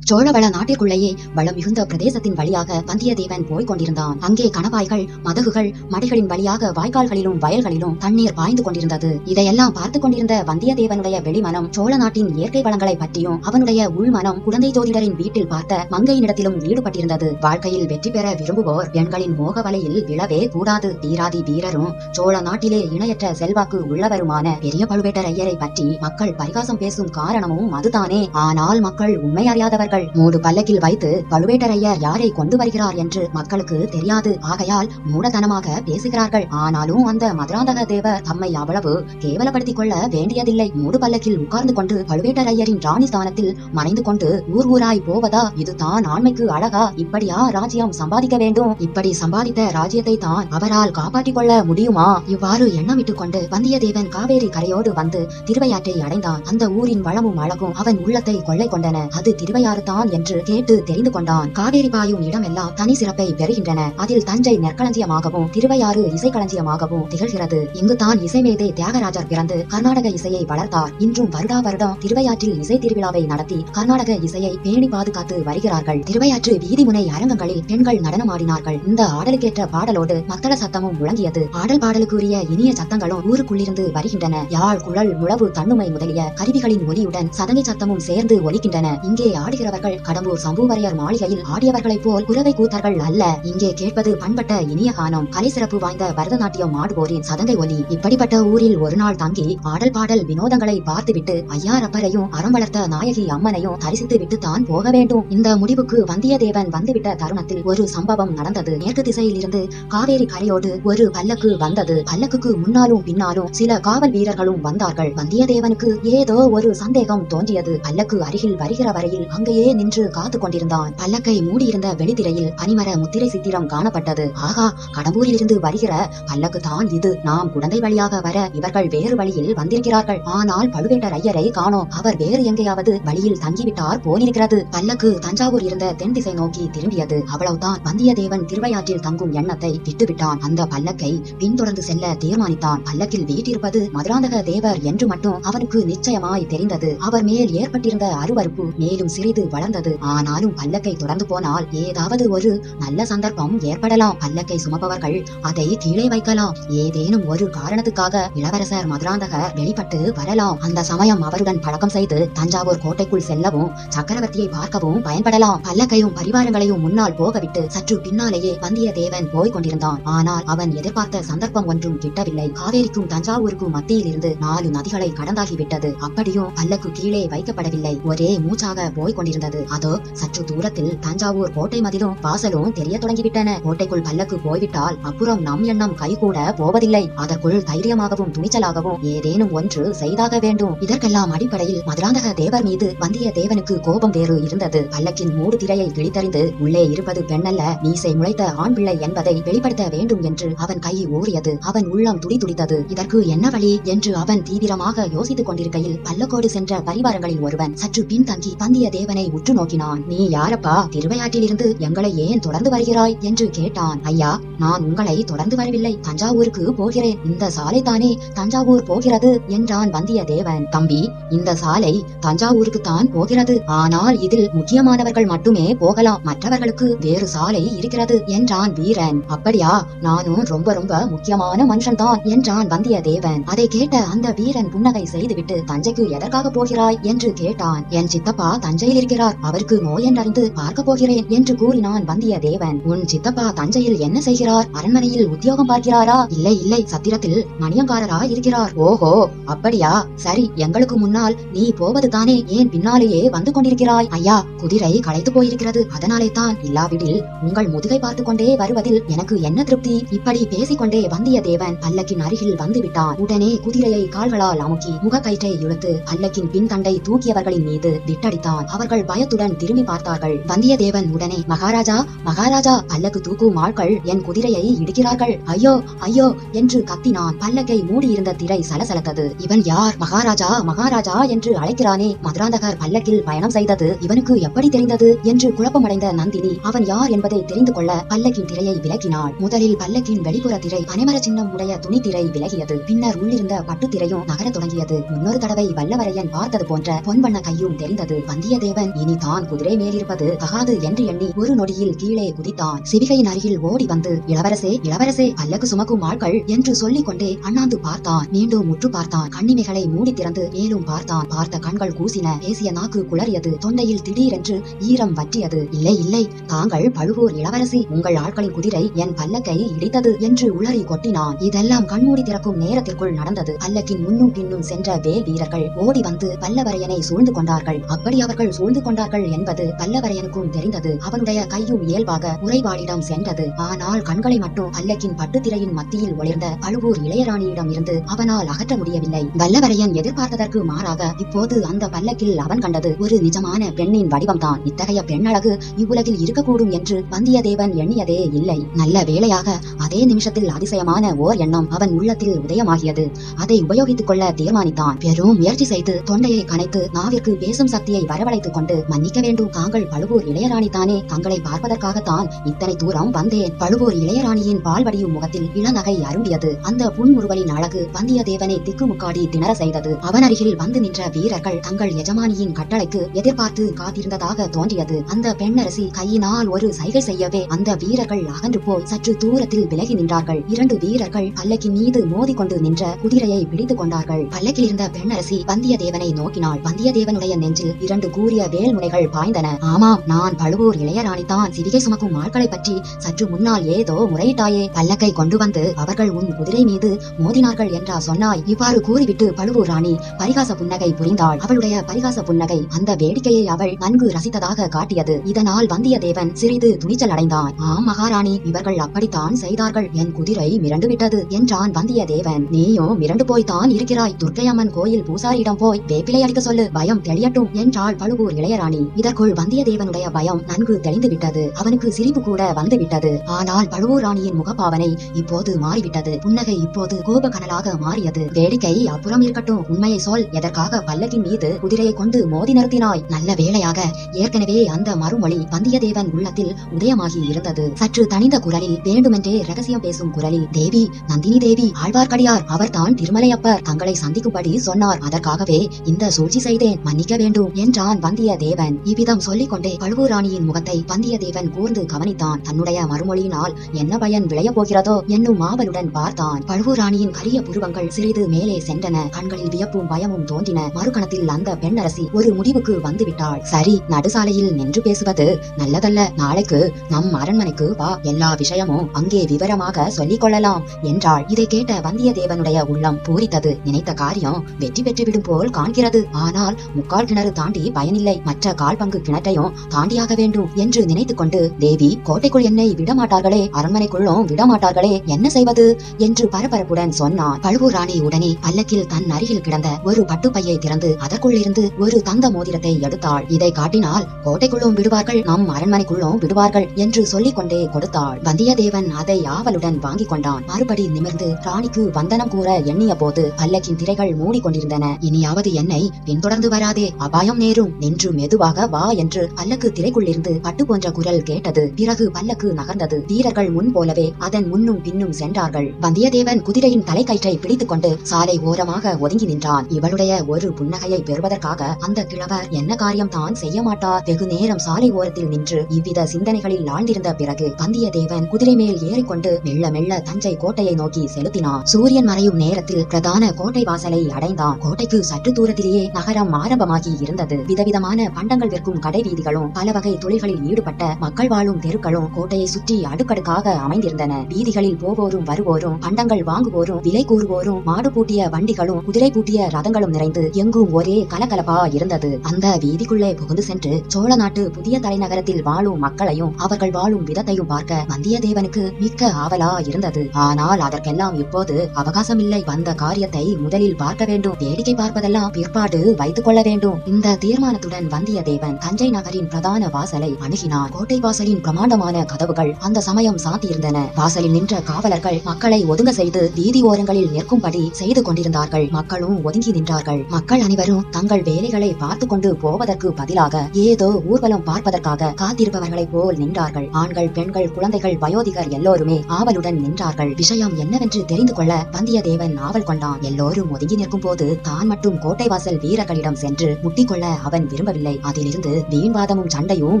சோழவள நாட்டிற்குள்ளேயே வளம் மிகுந்த பிரதேசத்தின் வழியாக வந்தியத்தேவன் போய்க் கொண்டிருந்தான். அங்கே கணவாய்கள் மதகுகள் மடைகளின் வழியாக வாய்க்கால்களிலும் வயல்களிலும் தண்ணீர் பாய்ந்து கொண்டிருந்தது. இதையெல்லாம் பார்த்து கொண்டிருந்த வந்தியத்தேவனுடைய வெளிமனம் சோழ நாட்டின் இயற்கை வளங்களை பற்றியும் அவனுடைய உள்மனம் குழந்தை ஜோதிடரின் வீட்டில் பார்த்த மங்கையினிடத்திலும் ஈடுபட்டிருந்தது. வாழ்க்கையில் வெற்றி பெற விரும்புவோர் பெண்களின் மோக வலையில் விழவே கூடாது. வீராதி வீரரும் சோழ நாட்டிலே இணையற்ற செல்வாக்கு உள்ளவருமான பெரிய பழுவேட்டரையரை பற்றி மக்கள் பரிகாசம் பேசும் காரணமும் அதுதானே. ஆனால் மக்கள் உண்மை அறியாதவர்கள் மூடு பல்லக்கில் வைத்து பழுவேட்டரையர் யாரை கொண்டு வருகிறார் என்று மக்களுக்கு தெரியாது. ஆகையால் மூடதனமாக பேசுகிறார்கள். ஆனாலும் அந்த மதுராந்தக தேவர் தம்மை அவ்வளவு கேவலப்படுத்திக் கொள்ள வேண்டியதில்லை. மூடு பல்லக்கில் உட்கார்ந்து கொண்டு பழுவேட்டரையரின் ராணி ஸ்தானத்தில் மறைந்து கொண்டு ஊர் ஊராய் போவதா? இது தான் ஆண்மைக்கு அழகா? இப்படியா ராஜ்யம் சம்பாதிக்க வேண்டும்? இப்படி சம்பாதித்த ராஜ்யத்தை தான் அவரால் காப்பாற்றிக் கொள்ள முடியுமா? இவ்வாறு எண்ணமிட்டுக் கொண்டு வந்தியத்தேவன் காவேரி கரையோடு வந்து திருவையாற்றை அடைந்தான். அந்த ஊரின் வளமும் அழகும் அவன் உள்ளத்தை கொள்ளை கொண்டன. அது திருவையாறு தான் என்று கேட்டு தெரிந்து கொண்டான். காவேரி பாயும் இடமெல்லாம் தனி சிறப்பை பெறுகின்றன. அதில் தஞ்சை நெற்களஞ்சியமாகவும் திருவையாறு இசைக்களஞ்சியமாகவும் திகழ்கிறது. இங்குதான் இசைமேதை தியாகராஜர் பிறந்து கர்நாடக இசையை வளர்த்தார். இன்றும் வருடா வருடம் திருவையாற்றில் இசை திருவிழாவை நடத்தி கர்நாடக இசையை பேணி பாதுகாத்து வருகிறார்கள். திருவையாற்று வீதிமுனை அரங்கங்களில் பெண்கள் நடனமாடினார்கள். இந்த ஆடலுக்கேற்ற பாடலோடு மத்தள சத்தமும் முழங்கியது. ஆடல் பாடலுக்குரிய இனிய சத்தங்களும் ஊருக்குள்ளிருந்து வருகின்றன. யாழ் குழல் முழவு தன்னுமை முதலிய கருவிகளின் ஒலியுடன் சதங்கை சத்தமும் சேர்ந்து ஒலிக்கின்றன. இங்கே ஆடுகிற ஆடுகிறவர்கள் கடம்பூர் சம்புவரையர் மாளிகையில் ஆடியவர்களைப் போல் குறவை கூத்தர்கள் அல்ல. இங்கே கேட்பது பண்பட்ட இனிய கானம். கலை சிறப்பு வாய்ந்த பரதநாட்டியம் ஆடுவோரின் சதங்கை ஒலி. இப்படிப்பட்ட ஊரில் ஒரு நாள் தங்கி ஆடல் பாடல் வினோதங்களை பார்த்துவிட்டு ஐயாரப்பரையும் அறம் வளர்த்த நாயகி அம்மனையும் தரிசித்து விட்டு தான் போக வேண்டும். இந்த முடிவுக்கு வந்தியத்தேவன் வந்துவிட்ட தருணத்தில் ஒரு சம்பவம் நடந்தது. மேற்கு திசையில் இருந்து காவேரி கரையோடு ஒரு பல்லக்கு வந்தது. பல்லக்குக்கு முன்னாலும் பின்னாலும் சில காவல் வீரர்களும் வந்தார்கள். வந்தியத்தேவனுக்கு ஏதோ ஒரு சந்தேகம் தோன்றியது. பல்லக்கு அருகில் வருகிற வரையில் அங்கே அப்படியே நின்று காத்து கொண்டிருந்தான். பல்லக்கை மூடியிருந்த வெளித்திரையில் பனிமர முத்திரை சித்திரம் காணப்பட்டது. ஆகா கடம்பூரிலிருந்து வருகிற பல்லக்கு தான் இது. நாம் குழந்தை வழியாக வர இவர்கள் வேறு வழியில் வந்திருக்கிறார்கள். ஆனால் பழுவேட்டர் ஐயரை காணோம். அவர் வேறு எங்கேயாவது வழியில் தங்கிவிட்டார் போலிருக்கிறது. பல்லக்கு தஞ்சாவூர் இருந்த தென் திசை நோக்கி திரும்பியது. அவ்வளவுதான் வந்தியத்தேவன் திருவையாற்றில் தங்கும் எண்ணத்தை விட்டுவிட்டான். அந்த பல்லக்கை பின்தொடர்ந்து செல்ல தீர்மானித்தான். பல்லக்கில் வீட்டிருப்பது மதுராந்தக தேவர் என்று மட்டும் அவனுக்கு நிச்சயமாய் தெரிந்தது. அவர் மேல் ஏற்பட்டிருந்த அருவறுப்பு மேலும் சிறிது வளர்ந்தது. ஆனாலும் பல்லக்கை தொடர்ந்து போனால் ஏதாவது ஒரு நல்ல சந்தர்ப்பம் ஏற்படலாம். பல்லக்கை சுமப்பவர்கள் அதை கீழே வைக்கலாம். ஏதேனும் ஒரு காரணத்துக்காக இளவரசர் மதுராந்தகர் வெளிப்பட்டு வரலாம். அந்த சமயம் அவருடன் பழக்கம் செய்து தஞ்சாவூர் கோட்டைக்குள் செல்லவும் சக்கரவர்த்தியை பார்க்கவும் பயன்படலாம். பல்லக்கையும் பரிவாரங்களையும் முன்னால் போகவிட்டு சற்று பின்னாலேயே வந்தியத்தேவன் போய் கொண்டிருந்தான். ஆனால் அவன் எதிர்பார்த்த சந்தர்ப்பம் ஒன்றும் கிட்டவில்லை. காவேரிக்கும் தஞ்சாவூருக்கும் மத்தியில் இருந்து நாலு நதிகளை கடந்தாகிவிட்டது. அப்படியும் பல்லக்கு கீழே வைக்கப்படவில்லை. ஒரே மூச்சாக போய்க் கொண்டிருந்தது. அதோ சற்று தூரத்தில் தஞ்சாவூர் கோட்டை மதிலும் வாசலும் தெரிய தொடங்கிவிட்டன. கோட்டைக்குள் பல்லக்கு போய்விட்டால் அப்புறம் நம் எண்ணம் கைகூட போவதில்லை. அதற்குள் தைரியமாகவும் துணிச்சலாகவும் ஏதேனும் ஒன்று செய்தாக வேண்டும். இதற்கெல்லாம் அடிப்படையில் மதுராந்தக தேவர் மீது வந்தியத்தேவனுக்கு கோபம் வேறு இருந்தது. பல்லக்கின் மூடு திரையை கிழித்தறிந்து உள்ளே இருப்பது பெண்ணல்ல மீசை முளைத்த ஆண் பிள்ளை என்பதை வெளிப்படுத்த வேண்டும் என்று அவன் கை ஊறியது. அவன் உள்ளம் துடி துடித்தது. இதற்கு என்ன வழி என்று அவன் தீவிரமாக யோசித்துக் கொண்டிருக்கையில் பல்லக்கோடு சென்ற பரிவாரங்களில் ஒருவன் சற்று பின்தங்கி வந்தியத்தேவனை உற்று நோக்கினான். நீ யாரப்பா? திருவையாற்றிலிருந்து எங்களை ஏன் தொடர்ந்து வருகிறாய்? என்று கேட்டான். ஐயா நான் உங்களை தொடர்ந்து வரவில்லை. தஞ்சாவூருக்கு போகிறேன். இந்த சாலை தானே? தஞ்சாவூர் போகிறது? என்றான் வந்தியத்தேவன். தம்பி இந்த சாலை தஞ்சாவூருக்கு தான் போகிறது. ஆனால் இதில் முக்கியமானவர்கள் மட்டுமே போகலாம். மற்றவர்களுக்கு வேறு சாலை இருக்கிறது என்றான் வீரன். அப்படியா? நானும் ரொம்ப ரொம்ப முக்கியமான மனுஷன் தான் என்றான் வந்தியத்தேவன். அதை கேட்ட அந்த வீரன் புன்னகை செய்துவிட்டு தஞ்சைக்கு எதற்காக போகிறாய்? என்று கேட்டான். என் சித்தப்பா தஞ்சையில் வருகிறார் அவருக்கு நோய் என்றறிந்து பார்க்க போகிறேன் என்று கூறினான் வந்தியத்தேவன் உன் சித்தப்பா தஞ்சையில் என்ன செய்கிறார்? அரண்மனையில் உத்தியோகம் பார்க்கிறாரா? இல்லை இல்லை சத்திரத்தில் மணியங்காரரா இருக்கிறார் ஓஹோ அப்படியா? சரி எங்களுக்கு முன்னால் நீ போவது தானே ஏன் பின்னாலேயே வந்து கொண்டிருக்கிறாய்? ஐயா குதிரை களைத்து போயிருக்கிறது. அதனாலே தான் இல்லாவிடில் உங்கள் முதுகை பார்த்து கொண்டே வருவதில் எனக்கு என்ன திருப்தி? இப்படி பேசிக்கொண்டே வந்தியத்தேவன் பல்லக்கின் அருகில் வந்து விட்டான் உடனே குதிரையை கால்களால் அமுக்கி முகக்கயிற்றை இழுத்து பல்லக்கின் பின்தண்டை தூக்கியவர்களின் மீது விட்டடித்தான் அவர்கள் பயத்துடன் திரும்பி பார்த்தார்கள். வந்தியத்தேவன் உடனே மகாராஜா மகாராஜா பல்லக்கு தூக்கும் ஆட்கள் என் குதிரையை இடிக்கிறார்கள். ஐயோ ஐயோ என்று கத்தினான். பல்லக்கை மூடியிருந்த திரை சலசலத்தது. இவன் யார்? மகாராஜா மகாராஜா என்று அழைக்கிறானே. மதுராந்தகர் பல்லக்கில் பயணம் செய்தது இவனுக்கு எப்படி தெரிந்தது என்று குழப்பமடைந்த நந்தினி அவன் யார் என்பதை தெரிந்து கொள்ள பல்லக்கின் திரையை விலக்கினாள். முதலில் பல்லக்கின் வெளிப்புற திரை பனைமர சின்னம் உடைய துணி திரை விலகியது. பின்னர் உள்ளிருந்த பட்டு திரையும் நகரத் தொடங்கியது. முன்னொரு தடவை வல்லவரையன் பார்த்தது போன்ற பொன் வண்ண கையும் தெரிந்தது. வந்தியத்தேவன் இனி தான் குதிரை மேலிருப்பது. தகாது என்று எண்ணி ஒரு நொடியில் கீழே குதித்தான். சிவிகையின் அருகில் ஓடி வந்து இளவரசே இளவரசே பல்லக்கு சுமக்கும் ஆட்கள் என்று சொல்லிக் கொண்டே அண்ணாந்து பார்த்தான். மீண்டும் முற்று பார்த்தான். கண்ணிமைகளை மூடி திறந்து மேலும் பார்த்தான். பார்த்த கண்கள் கூசின பேசிய நாக்கு குளறியது. தொண்டையில் திடீரென்று ஈரம் வற்றியது. இல்லை இல்லை தாங்கள் பழுவூர் இளவரசி உங்கள் ஆட்களின் குதிரை என் பல்லக்கை இடித்தது என்று உளறி கொட்டினான். இதெல்லாம் கண்மூடி திறக்கும் நேரத்திற்குள் நடந்தது. பல்லக்கின் முன்னும் பின்னும் சென்ற வேல் வீரர்கள் ஓடி வந்து பல்லவரையனை சூழ்ந்து கொண்டார்கள். அப்படி அவர்கள் சூழ்ந்து புரிந்து கொண்டார்கள் என்பது பல்லவரையனுக்கும் தெரிந்தது. அவனுடைய கையும் இயல்பாக உறைவாளிடம் சென்றது. ஆனால் கண்களை மட்டும் பல்லக்கின் பட்டுத்திரையின் மத்தியில் ஒளிர்ந்த பழுவூர் இளையராணியிடம் இருந்து அவனால் அகற்ற முடியவில்லை. வல்லவரையன் எதிர்பார்த்ததற்கு மாறாக இப்போது அந்த பல்லக்கில் அவன் கண்டது ஒரு நிஜமான பெண்ணின் வடிவம்தான். இத்தகைய பெண்ணழகு இவ்வுலகில் இருக்கக்கூடும் என்று வந்தியத்தேவன் எண்ணியதே இல்லை. நல்ல வேளையாக அதே நிமிஷத்தில் அதிசயமான ஓர் எண்ணம் அவன் உள்ளத்தில் உதயமாகியது. அதை உபயோகித்துக் கொள்ள தீர்மானித்தான். பெரும் முயற்சி செய்து தொண்டையை கனைத்து நாவிற்கு பேசும் சக்தியை வரவழைத்துக் கொண்டு மன்னிக்க வேண்டும். தாங்கள் பழுவூர் இளையராணி தானே. தங்களை பார்ப்பதற்காகத்தான் இத்தனை தூரம் வந்தேன். பழுவூர் இளையராணியின் பால்வடியும் முகத்தில் இளநகை அரும்பியது அந்த புன்முறுவலின் அழகு வந்தியத்தேவனை திக்குமுக்காடி திணற செய்தது. அவன் அருகில் வந்து நின்ற வீரர்கள் தங்கள் எஜமானியின் கட்டளைக்கு எதிர்பார்த்து காத்திருந்ததாக தோன்றியது. அந்த பெண்ணரசி கையினால் ஒரு சைகை செய்யவே அந்த வீரர்கள் அகன்று போய் சற்று தூரத்தில் விலகி நின்றார்கள். இரண்டு வீரர்கள் பல்லக்கின் மீது மோதிக்கொண்டு நின்ற குதிரையை பிடித்துக் கொண்டார்கள். பல்லக்கில் இருந்த பெண்ணரசி வந்தியத்தேவனை நோக்கினாள். வந்தியத்தேவனுடைய நெஞ்சில் இரண்டு கூறிய வேல்முனைகள் பாய்ந்தன. ஆமாம் நான் பழுவூர் இளையராணிதான் சிவிகை சுமக்கும் ஆட்களை பற்றி சற்று முன்னால் ஏதோ முறையிட்டாயே. பல்லக்கை கொண்டு வந்து அவர்கள் உன் குதிரை மீது மோதினார்கள் என்றா சொன்னாய். இவ்வாறு கூறிவிட்டு பழுவூர் ராணி பரிகாச புன்னகை புரிந்தாள். அவளுடைய பரிகாச புன்னகை அந்த வேடிக்கையை அவள் நன்கு ரசித்ததாக காட்டியது. இதனால் வந்தியத்தேவன் சிறிது துணிச்சல் அடைந்தான். ஆம் மகாராணி இவர்கள் அப்படித்தான் செய்தார்கள். என் குதிரை மிரண்டு விட்டது என்றான் வந்தியத்தேவன். நீயும் மிரண்டு போய்த்தான் இருக்கிறாய். துர்க்கையம்மன் கோயில் பூசாரியிடம் போய் வேப்பிலை அடிக்க சொல்லு. பயம் தெளியட்டும் என்றாள் பழுவூர் இளையராணி இதற்குள் வந்தியத்தேவனுடைய பயம் நன்கு தெளிந்து விட்டது அவனுக்கு சிரிப்பு கூட வந்துவிட்டது. ஆனால் பழுவூராணியின் முகப்பாவனை இப்போது மாறிவிட்டது. புன்னகை இப்போது கோபக்கனலாக மாறியது. வேடிக்கை அப்புறம் இருக்கட்டும். உண்மையை சொல். எதற்காக பல்லக்கின் மீது குதிரையை கொண்டு மோதி நிறுத்தினாய்? நல்ல வேளையாக. ஏற்கனவே அந்த மறுமொழி வந்தியத்தேவன் உள்ளத்தில் உதயமாகி இருந்தது. சற்று தனிந்த குரலில் வேண்டுமென்றே ரகசியம் பேசும் குரலில் தேவி நந்தினி தேவி ஆழ்வார்க்கடியார் அவர்தான் திருமலையப்பர். தங்களை சந்திக்கும்படி சொன்னார். அதற்காகவே இந்த சூழ்ச்சி செய்தேன். மன்னிக்க வேண்டும் என்றான் வந்தியத்தேவன் இவ்விதம் சொல்லிக் கொண்டே பழுவூராணியின் முகத்தை வந்தியத்தேவன் கூர்ந்து கவனித்தான். தன்னுடைய மறுமொழியினால் என்ன பயன் விளைய போகிறதோ என்னும் மாவலுடன் பார்த்தான். பழுவூராணியின் கரிய புருவங்கள் சிறிது மேலே சென்றன. கண்களில் வியப்பும் பயமும் தோன்றின. மறுகணத்தில் அந்த பெண்ணரசி ஒரு முடிவுக்கு வந்துவிட்டாள். சரி நடுசாலையில் நின்று பேசுவது நல்லதல்ல. நாளைக்கு நம் அரண்மனைக்கு வா. எல்லா விஷயமும் அங்கே விவரமாக சொல்லிக் கொள்ளலாம் என்றாள். இதை கேட்ட வந்தியத்தேவனுடைய உள்ளம் பூரித்தது. நினைத்த காரியம் வெற்றி பெற்றுவிடும் போல் காண்கிறது. ஆனால் முக்கால் கிணறு தாண்டி பயனில்லை. மற்ற கால் பங்கு கிணற்றையும் தாண்டியாக வேண்டும் என்று நினைத்துக் கொண்டு தேவி கோட்டைக்குள் என்னை விடமாட்டார்களே அரண்மனைக்குள்ளும் விடமாட்டார்களே என்ன செய்வது? என்று பரபரப்புடன் சொன்னான் பழுவூர் ராணி உடனே. பல்லக்கில் தன் அருகில் கிடந்த ஒரு பட்டுப்பையை திறந்து அதற்குள் இருந்து ஒரு தங்க மோதிரத்தை எடுத்தாள். இதை காட்டினால் கோட்டைக்குள்ளும் விடுவார்கள் நம் அரண்மனைக்குள்ளும் விடுவார்கள் என்று சொல்லிக் கொண்டே கொடுத்தாள். வந்தியத்தேவன் அதை ஆவலுடன் வாங்கிக் கொண்டான். மறுபடி நிமிர்ந்து ராணிக்கு வந்தனம் கூற எண்ணிய போது பல்லக்கின் திரைகள் மூடிக்கொண்டிருந்தன. இனியாவது என்னை பின்தொடர்ந்து வராதே அபாயம் நேரும் நின்று மெதுவாக வா என்று பல்லக்கு திரைக்குள்ளிருந்து பட்டு போன்ற குரல் கேட்டது. பிறகு பல்லக்கு நகர்ந்தது. வீரர்கள் முன் போலவே அதன் முன்னும் பின்னும் சென்றார்கள். வந்தியத்தேவன் குதிரையின் தலைக்கயிற்றை பிடித்துக் கொண்டு சாலை ஓரமாக ஒதுங்கி நின்றான். இவளுடைய ஒரு புன்னகையை பெறுவதற்காக அந்த கிழவர் என்ன காரியம் தான் செய்ய மாட்டார் வெகு நேரம் சாலை ஓரத்தில் நின்று இவ்வித சிந்தனைகளில் ஆழ்ந்திருந்த பிறகு வந்தியத்தேவன் குதிரை மேல் ஏறிக்கொண்டு மெல்ல மெல்ல தஞ்சை கோட்டையை நோக்கி செலுத்தினான். சூரியன் மறையும் நேரத்தில் பிரதான கோட்டை வாசலை அடைந்தான். கோட்டைக்கு சற்று தூரத்திலேயே நகரம் ஆரம்பமாகி இருந்தது. விதவிதமான பண்டங்கள் விற்கும் கடை வீதிகளும் பல வகை தொழில்களில் ஈடுபட்ட மக்கள் வாழும் தெருக்களும் கோட்டையை சுற்றி அடுக்கடுக்காக அமைந்திருந்தன. வீதிகளில் போவோரும் வருவோரும் பண்டங்கள் வாங்குவோரும் விலை கூறுவோரும் மாடு பூட்டிய வண்டிகளும் குதிரை பூட்டிய ரதங்களும் நிறைந்து எங்கும் ஒரே கலகலப்பா இருந்தது. அந்த வீதிக்குள்ளே புகுந்து சென்று சோழ நாட்டு புதிய தலைநகரத்தில் வாழும் மக்களையும் அவர்கள் வாழும் விதத்தையும் பார்க்க வந்தியத்தேவனுக்கு மிக்க ஆவலா இருந்தது. ஆனால் அதற்கெல்லாம் இப்போது அவகாசம் இல்லை வந்த காரியத்தை முதலில் பார்க்க வேண்டும். வேடிக்கை பார்ப்பதெல்லாம் பிற்பாடு வைத்துக் கொள்ள வேண்டும். இந்த தீர்மானத்துடன் வந்தியத்தேவன் தஞ்சை நகரின் பிரதான வாசலை அணுகினான் கோட்டை வாசலின் பிரமாண்டமான கதவுகள் அந்த சமயம் சாத்தியிருந்தன. வாசலில் நின்ற காவலர்கள் மக்களை ஒதுங்க செய்து வீதி ஓரங்களில் நிற்கும்படி செய்து கொண்டிருந்தார்கள். மக்களும் ஒதுங்கி நின்றார்கள். மக்கள் அனைவரும் தங்கள் வேலைகளை பார்த்து கொண்டு போவதற்கு பதிலாக ஏதோ ஊர்வலம் பார்ப்பதற்காக காத்திருப்பவர்களைப் போல் நின்றார்கள். ஆண்கள் பெண்கள் குழந்தைகள் வயோதிகர் எல்லோருமே ஆவலுடன் நின்றார்கள். விஷயம் என்னவென்று தெரிந்து கொள்ள வந்தியத்தேவன் ஆவல் கொண்டான். எல்லோரும் ஒதுங்கி நிற்கும் போது தான் மட்டும் கோட்டை வாசல் வீரர்களிடம் சென்று முட்டிக்கொள்ள அவன் விரும்பவில்லை. தேவைப்படவில்லை அதிலிருந்து வீண்வாதமும் சண்டையும்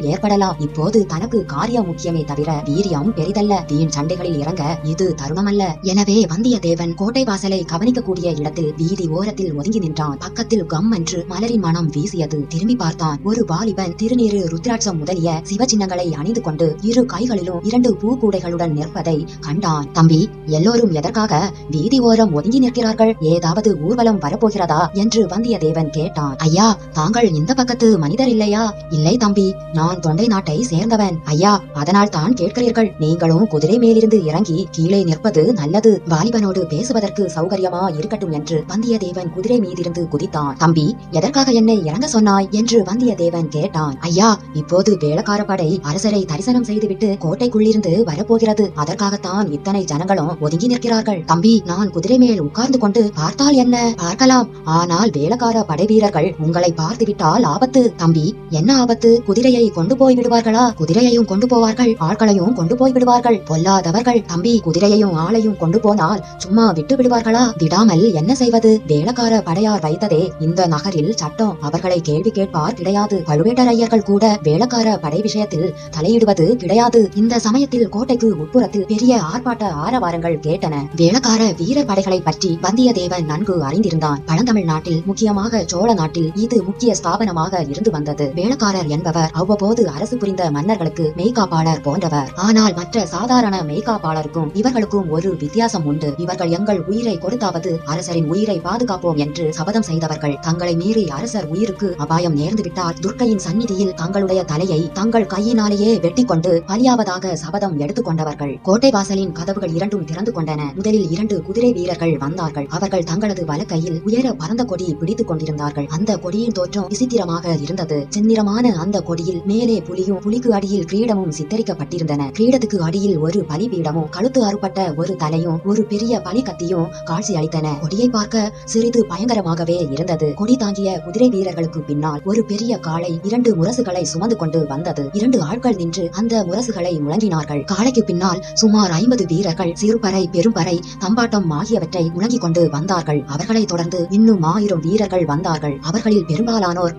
ஏற்படலாம். இப்போது தனக்கு காரியம் முக்கியமே தவிர வீரியம் பெரிதல்ல. வீண் சண்டைகளில் இறங்க இது தருணமல்ல. எனவே வந்தியத்தேவன் கோட்டை வாசலை கவனிக்கக்கூடிய இடத்தில் வீதி ஓரத்தில் ஒதுங்கி நின்றான். பக்கத்தில் கம் என்று மலரின் மனம் வீசியது. திரும்பி பார்த்தான். ஒரு வாலிபன் திருநீரு ருத்ராட்சம் முதலிய சிவச்சின்னங்களை அணிந்து கொண்டு இரு கைகளிலும் இரண்டு பூ கூடைகளுடன் நிற்பதை கண்டான். தம்பி எல்லோரும் எதற்காக வீதி ஓரம் ஒதுங்கி நிற்கிறார்கள்? ஏதாவது ஊர்வலம் வரப்போகிறதா? என்று வந்தியத்தேவன் கேட்டான். ஐயா தாங்கள் இந்த பக்கத்தில் நாட்டு மனிதர் இல்லையா? இல்லை தம்பி. நான் தொண்டை நாட்டை சேர்ந்தவன். ஐயா அதனால் தான் கேட்கிறீர்கள். நீங்களும் குதிரை மேலிருந்து இறங்கி கீழே நிற்பது நல்லது. வாலிபனோடு பேசுவதற்கு சௌகரியமா இருக்கட்டும் என்று வந்தியத்தேவன் குதிரை மீதிருந்து குதித்தான். தம்பி எதற்காக என்னை இறங்க சொன்னாய்? என்று வந்தியத்தேவன் கேட்டான். ஐயா இப்போது வேளக்கார படை அரசரை தரிசனம் செய்துவிட்டு கோட்டைக்குள்ளிருந்து வரப்போகிறது. அதற்காகத்தான் இத்தனை ஜனங்களும் ஒதுங்கி நிற்கிறார்கள். தம்பி நான் குதிரை மேல் உட்கார்ந்து கொண்டு பார்த்தால் என்ன? பார்க்கலாம். ஆனால் வேளக்கார படை வீரர்கள் உங்களை பார்த்துவிட்டால் ஆபத்து தம்பி என்ன ஆபத்து? குதிரையை கொண்டு போய் விடுவார்களா குதிரையையும் கொண்டு போவார்கள். ஆட்களையும் கொண்டு போய் விடுவார்கள் பொல்லாதவர்கள். தம்பி குதிரையையும் ஆளையும் கொண்டு போனால் சும்மா விட்டு விடுவார்களா? விடாமல் என்ன செய்வது? வேளக்கார படையார் வைத்ததே. இந்த நகரில் சட்டம் அவர்களை கேள்வி கேட்பார் கிடையாது. பழுவேட்டரையர்கள் கூட வேளக்கார படை விஷயத்தில் தலையிடுவது கிடையாது. இந்த சமயத்தில் கோட்டைக்கு உட்புறத்தில் பெரிய ஆர்ப்பாட்ட ஆரவாரங்கள் கேட்டன. வேளக்கார வீரர் படைகளை பற்றி வந்தியத்தேவன் நன்கு அறிந்திருந்தான். பழந்தமிழ் நாட்டில் முக்கியமாக சோழ நாட்டில் இது முக்கிய ஸ்தாபனமாக இருந்து வந்தது. வேளக்காரர் என்பவர் அவ்வப்போது அரசு புரிந்த மன்னர்களுக்கு மெய்காப்பாளர் போன்றவர். ஆனால் மற்ற சாதாரண மெய்காப்பாளருக்கும் இவர்களுக்கும் ஒரு வித்தியாசம் உண்டு. இவர்கள் எங்கள் உயிரை கொடுத்தாவது அரசரின் உயிரை பாதுகாப்போம் என்று சபதம் செய்தவர்கள். தங்களை மீறி அரசர் உயிருக்கு அபாயம் நேர்ந்துவிட்டால் துர்க்கையின் சந்நிதியில் தங்களுடைய தலையை தங்கள் கையினாலேயே வெட்டி கொண்டு பலியாவதாக சபதம் எடுத்துக் கொண்டவர்கள் கோட்டை வாசலின் கதவுகள் இரண்டும் திறந்து கொண்டன. முதலில் இரண்டு குதிரை வீரர்கள் வந்தார்கள். அவர்கள் தங்களது வலக்கையில் உயர பரந்த கொடி பிடித்துக் கொண்டிருந்தார்கள். அந்த கொடியின் தோற்றம் விசித்திரமாக இருந்தது. செந்நிறமான அந்த கொடியில் மேலே புலியும் புலிக்கு அடியில் கிரீடமும் சித்தரிக்கப்பட்டிருந்தன. கிரீடத்துக்கு அடியில் ஒரு பலிபீடமும் கழுத்து அறுபட்ட ஒரு தலையும் ஒரு பெரிய பலி கத்தியும் காட்சி அளித்தன கொடியை பார்க்க சிறிது பயங்கரமாகவே இருந்தது. கொடி தாங்கிய குதிரை வீரர்களுக்கு பின்னால் ஒரு பெரிய காளை இரண்டு முரசுகளை சுமந்து கொண்டு வந்தது. இரண்டு ஆட்கள் நின்று அந்த முரசுகளை முழங்கினார்கள். காளைக்கு பின்னால் சுமார் ஐம்பது வீரர்கள் சிறுபறை பெரும்பறை தம்பாட்டம் ஆகியவற்றை முழங்கிக் கொண்டு வந்தார்கள். அவர்களை தொடர்ந்து இன்னும் ஆயிரம் வீரர்கள் வந்தார்கள். அவர்களில் பெரும்பாலானோர்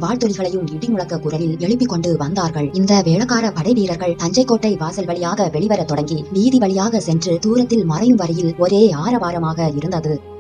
இடி உலக குரலில் எழுப்பிக் கொண்டு வந்தார்கள். இந்த வேளக்கார படை வீரர்கள் தஞ்சை கோட்டை வாசல் வழியாக வெளிவரத் தொடங்கி வீதி வழியாக சென்று தூரத்தில் மறையும் வரையில் ஒரே ஆரவாரமாக இருந்தது.